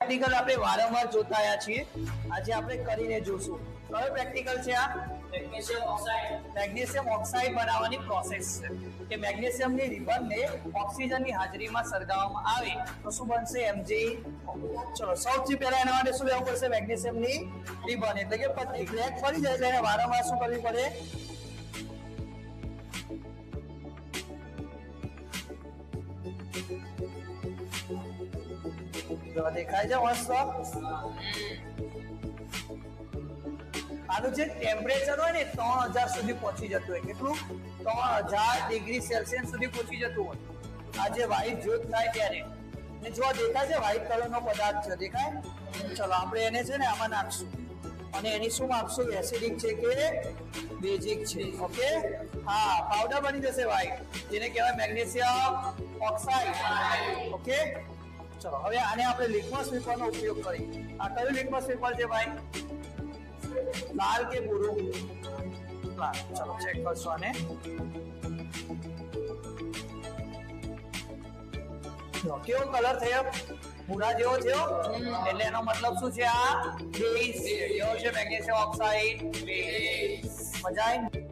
Practical આપણે વારંવાર જોતા આવ્યા છીએ. આજે આપણે કરીને જોશું. કયો પ્રેક્ટિકલ છે આ મેગ્નેશિયમ ઓક્સાઇડ. મેગ્નેશિયમ ઓક્સાઇડ બનાવવાની પ્રોસેસ છે. કે મેગ્નેશિયમની રિબનને ઓક્સિજનની હાજરીમાં સળગાવવામાં આવે તો શું બનશે? એમજી ચલો, સૌથી પહેલા એના માટે શું લેવું પડશે? મેગ્નેશિયમની રિબન. એટલે કે ક્રેક પડી જાય એટલે એને વારંવાર શું કરવી પડે? જો દેખાય છે મસ્ત. આનું જે ટેમ્પરેચર હોય ને ત્રણ હજાર સુધી પહોંચી જતું હોય. કેટલું? ત્રણ હજાર ડિગ્રી સેલ્સિયસ સુધી પહોંચી જતું હોય. આ જે વ્હાઈટ જ્યોત થાય ત્યારે. ને જો દેખાય છે વ્હાઈટ કલરનો પદાર્થ છે, દેખાય? ચલો, આપણે એને છે ને આમાં નાખશું. અને એની શું માપશું? એસિડિક છે કે બેઝિક છે? ઓકે હા પાવડર બની જશે વ્હાઈટ જેને કહેવાય મેગ્નેશિયમ ઓક્સાઇડ ઓકે ચલો હવે આને આપણે લિટમસ પેપરનો ઉપયોગ કરી આ કયું લિટમસ પેપર છે ભાઈ લાલ કે ભૂરું લાલ ચલો ચેક કરશો આને કેવો કલર થયો ભૂરા જેવો થયો એટલે એનો મતલબ શું છે આ બેઝ કેવો છે મેગ્નેશિયમ ઓક્સાઇડ મજા આવી